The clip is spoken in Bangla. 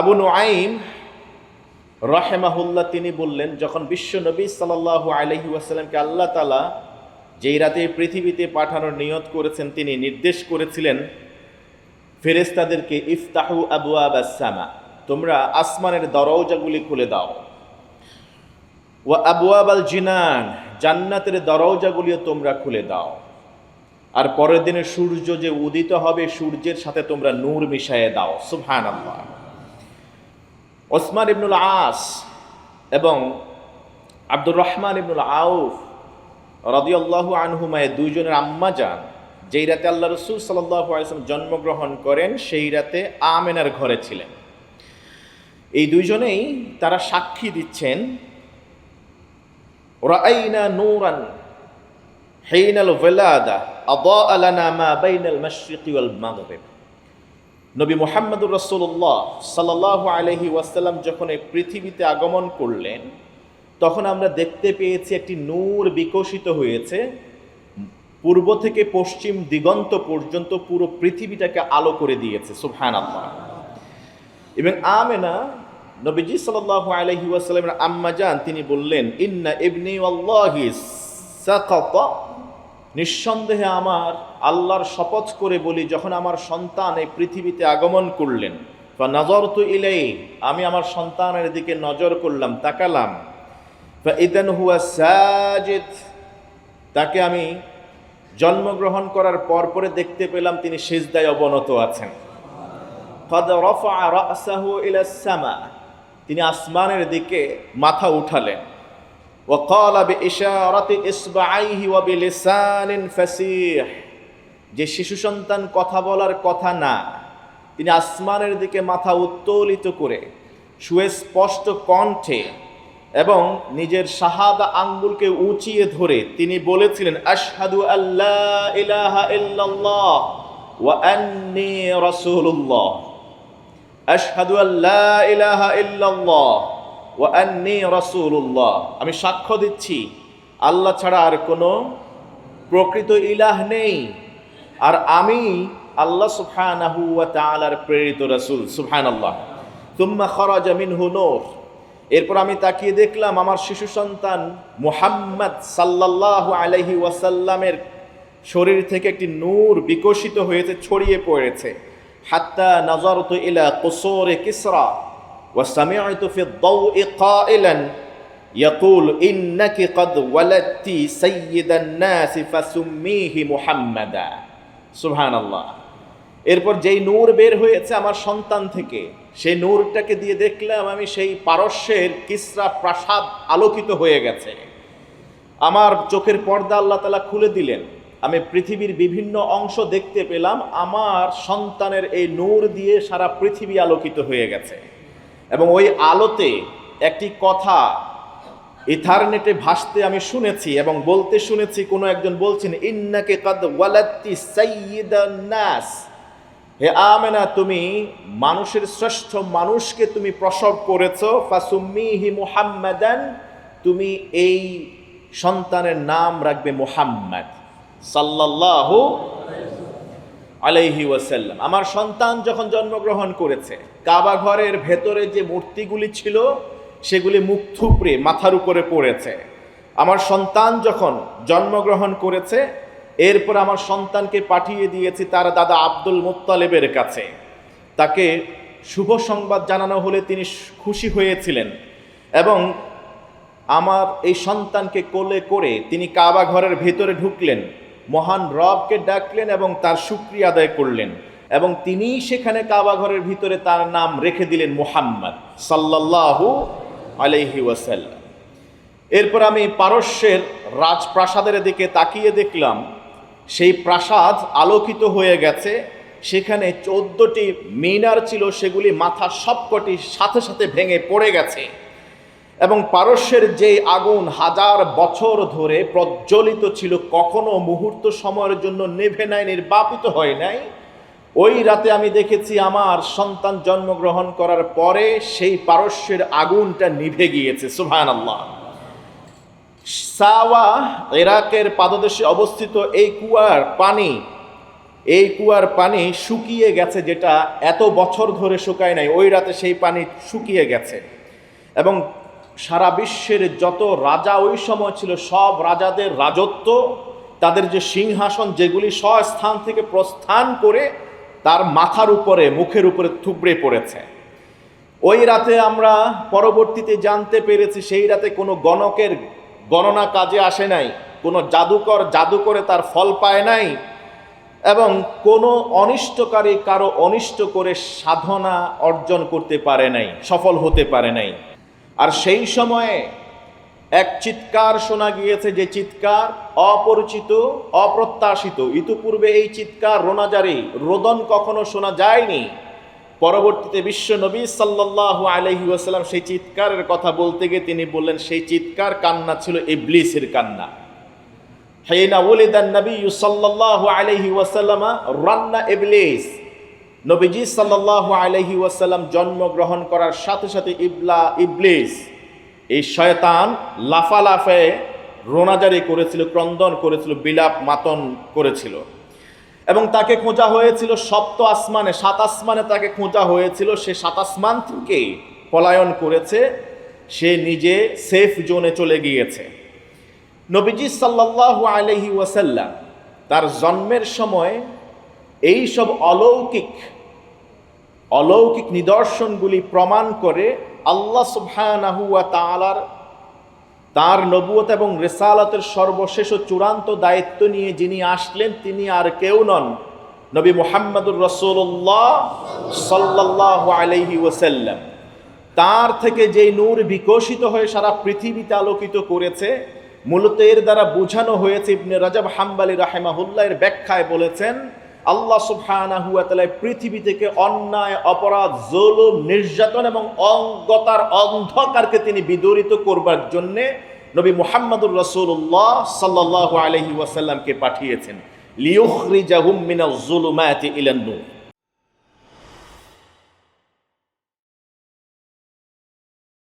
আবু নুআইম রহেমাহুল্লাহ তিনি বললেন, যখন বিশ্ব নবী সাল্লাল্লাহু আলহি ওয়াসাল্লামকে আল্লাহ তালা যেই রাতে পৃথিবীতে পাঠানোর নিয়ত করেছেন, তিনি নির্দেশ করেছিলেন ফেরেস্তাদেরকে ইফতাহু আবু আবাসামা তোমরা আসমানের দরওজাগুলি খুলে দাও। ও আবু আবাল জিনান, জান্নাতের দরওজাগুলিও তোমরা খুলে দাও। আর পরের দিনে সূর্য যে উদিত হবে, সূর্যের সাথে তোমরা নূর মিশাইয়ে দাও। সুবহান আল্লাহ ওসমান ইবনুল আস এবং আব্দুর রহমান ইবনুল আউফ রদিয়াল্লাহু আনহুমায় দুইজনের আম্মা যান। যেই রাতে আল্লাহ রসুল আলসালাম জন্মগ্রহণ করেন, সেই রাতে আমেনার ঘরে ছিলেন। এই দুইজনেই তারা সাক্ষী দিচ্ছেন ওয়াল মাগরিব। নবী মোহাম্মদুর রসুল্লাহ সাল্লাহ আলহি ওয়াসাল্লাম যখন এই পৃথিবীতে আগমন করলেন, তখন আমরা দেখতে পেয়েছি একটি নূর বিকশিত হয়েছে। পূর্ব থেকে পশ্চিম দিগন্ত পর্যন্ত পুরো পৃথিবীটাকে আলো করে দিয়েছে সুফহান আল্লাহ এবং আমেনা, নবীজি সাল্লাহ আলহি ওয়াসাল্লামের আম্মা যান তিনি বললেন, ইন্না ইবনি আল্লাহি নিঃসন্দেহে আমার আল্লাহর শপথ করে বলি, যখন আমার সন্তান এই পৃথিবীতে আগমন করলেন বা নজর তো ইলেই আমি আমার সন্তানের দিকে নজর করলাম, তাকালাম বা ইদেন হুয়া সাজিদ, তাকে আমি জন্মগ্রহণ করার পর পরে দেখতে পেলাম তিনি সেজদায় অবনত আছেন। রফা তিনি আসমানের দিকে মাথা উঠালেন। وقال بإشارة إصبعيه وبلسان فسيح যে শিশু সন্তান কথা বলার কথা না তিনি আসমানের দিকে মাথা উত্তোলিত করে সুস্পষ্ট কণ্ঠে এবং নিজের শাহাদা আঙ্গুলকে উঁচিয়ে ধরে তিনি বলেছিলেন আশহাদু আল্লাহ ইলাহা ইল্লাল্লাহ ওয়া আন্নী রাসূলুল্লাহ আশহাদু আল্লাহ ইলাহা ইল্লাল্লাহ ওয়া আন্নী রাসূলুল্লাহ। আমি সাক্ষ্য দিচ্ছি, আল্লাহ ছাড়া আর কোনো প্রকৃত ইলাহ নেই। আর আমি আল্লাহ ওয়া তাআলার প্রেরিত রাসূল, সুবহানাল্লাহ। তুম্মা খরাজা মিনহু নূর। এরপর আমি তাকিয়ে দেখলাম আমার শিশু সন্তান মুহাম্মদ সাল্লাল্লাহু আলাইহি ওয়াসাল্লামের শরীর থেকে একটি নূর বিকশিত হয়েছে, ছড়িয়ে পড়েছে। হাত্তা নাজারতু ইলা কুসুরি কিসরা। وسمعت في الضوء قائلا يقول إنك قد ولدت سيد الناس فسميه محمدا سبحان الله এরপর যেই নূর বের হয়েছে আমার সন্তান থেকে সেই নূরটাকে দিয়ে দেখলাম আমি সেই পারস্যের কিসরা প্রাসাদ আলোকিত হয়ে গেছে আমার চোখের পর্দা আল্লাহ তালা খুলে দিলেন আমি পৃথিবীর বিভিন্ন অংশ দেখতে পেলাম আমার সন্তানের এই নূর দিয়ে সারা পৃথিবী আলোকিত হয়ে গেছে এবং ওই আলোতে একটি কথা ইথারনেটে ভাসতে আমি শুনেছি এবং বলতে শুনেছি, কোনো একজন বলছেন, ইন্নাকে কাদ ওয়ালাত্তি সাইয়্যিদান নাস। হে আমেনা, তুমি মানুষের শ্রেষ্ঠ মানুষকে তুমি প্রসব করেছ, ফাসুম্মিহি মুহাম্মাদান, তুমি এই সন্তানের নাম রাখবে মুহাম্মদ সাল্লাল্লাহু আলাইহি ওয়াসাল্লাম। আমার সন্তান যখন জন্মগ্রহণ করেছে, কাবা ঘরের ভেতরে যে মূর্তিগুলি ছিল, সেগুলি মুখ থুপড়ে মাথার উপরে পড়েছে। আমার সন্তান যখন জন্মগ্রহণ করেছে, এরপর আমার সন্তানকে পাঠিয়ে দিয়েছি তার দাদা আব্দুল মোত্তালেবের কাছে। তাকে শুভ সংবাদ জানানো হলে তিনি খুশি হয়েছিলেন এবং আমার এই সন্তানকে কোলে করে তিনি কাবা ঘরের ভেতরে ঢুকলেন। মহান রবকে ডাকলেন এবং তার সুক্রিয়া আদায় করলেন এবং তিনি সেখানে কাবা ঘরের ভিতরে তার নাম রেখে দিলেন মুহাম্মদ সাল্লাল্লাহু আলাইহি ওয়াসাল্লাম। এরপর আমি পারস্যের রাজপ্রাসাদের দিকে তাকিয়ে দেখলাম, সেই প্রাসাদ আলোকিত হয়ে গেছে, সেখানে চোদ্দটি মিনার ছিল, সেগুলি মাথা সবকটি সাথে সাথে ভেঙে পড়ে গেছে। এবং পারস্যের যে আগুন হাজার বছর ধরে প্রজ্বলিত ছিল, কখনো মুহূর্ত সময়ের জন্য নেভে নাই, নির্বাপিত হয় নাই। ওই রাতে আমি দেখেছি আমার সন্তান জন্মগ্রহণ করার পরে সেই পারস্যের আগুনটা নিভে গিয়েছে সুভান আল্লাহ সাওয়া ইরাকের পাদদেশে অবস্থিত এই কুয়ার পানি, এই কুয়ার পানি শুকিয়ে গেছে যেটা এত বছর ধরে শুকায় নাই, ওই রাতে সেই পানি শুকিয়ে গেছে। এবং সারা বিশ্বের যত রাজা ওই সময় ছিল, সব রাজাদের রাজত্ব, তাদের যে সিংহাসন যেগুলি স্বস্থান থেকে প্রস্থান করে তার মাথার উপরে, মুখের উপরে থুবড়ে পড়েছে। ওই রাতে আমরা পরবর্তীতে জানতে পেরেছি, সেই রাতে কোনো গণকের গণনা কাজে আসে নাই, কোনো জাদুকর জাদু করে তার ফল পায় নাই এবং কোনো অনিষ্টকারী কারও অনিষ্ট করে সাধনা অর্জন করতে পারে নাই, সফল হতে পারে নাই। আর সেই সময়ে এক চিৎকার শোনা গিয়েছে যে চিৎকার অপরিচিত, অপ্রত্যাশিত। ইতিপূর্বে এই চিৎকার রোনাজারি, রোদন কখনো শোনা যায়নি। পরবর্তীতে বিশ্ব নবী সাল্লাহ আলহি ওয়াসাল্লাম সেই চিৎকারের কথা বলতে গিয়ে তিনি বললেন, সেই চিৎকার কান্না ছিল ইবলিসের কান্না। হাইনা ওলিদান নবী সাল্লাল্লাহু আলাইহি ওয়াসাল্লামা রান্না ইবলিস। নবীজি সাল্লাল্লাহু আলাইহি ওয়াসাল্লাম জন্মগ্রহণ করার সাথে সাথে ইবলা, ইবলিস, এই শয়তান লাফালাফে রোনাজারি করেছিল, ক্রন্দন করেছিল, বিলাপ মাতন করেছিল। এবং তাকে খোঁজা হয়েছিল সপ্ত আসমানে, সাত আসমানে তাকে খোঁজা হয়েছিল, সে সাত আসমান থেকে পলায়ন করেছে, সে নিজে সেফ জোনে চলে গিয়েছে। নবীজি সাল্লাল্লাহু আলহি ওয়াসাল্লাম তার জন্মের সময় এই সব অলৌকিক অলৌকিক নিদর্শনগুলি প্রমাণ করে আল্লাহ সুবহানাহু ওয়া তাআলার তার নবুয়ত এবং রেসালতের সর্বশেষ ও চূড়ান্ত দায়িত্ব নিয়ে যিনি আসলেন, তিনি আর কেউ নন। নবী মুহাম্মদুর রসুল্লাহ সাল্লাল্লাহু আলাইহি ওয়াসাল্লাম। তার থেকে যেই নূর বিকশিত হয়ে সারা পৃথিবীতে আলোকিত করেছে, মূলত এর দ্বারা বোঝানো হয়েছে ইবনে রাজাব হাম্বালি রাহেমাহুল্লাহ এর ব্যাখ্যায় বলেছেন আল্লাহ তাআলা পৃথিবী থেকে অন্যায়, অপরাধ, জুলুম, নির্যাতন এবং অঙ্গতার অন্ধকারকে তিনি বিদরিত করবার জন্যে নবী মোহাম্মদুর রসুল্লাহ সাল্লাহ আলহি ওয়াসাল্লামকে পাঠিয়েছেন। লিউরি মিনাজ জুলুমায়াতি নূর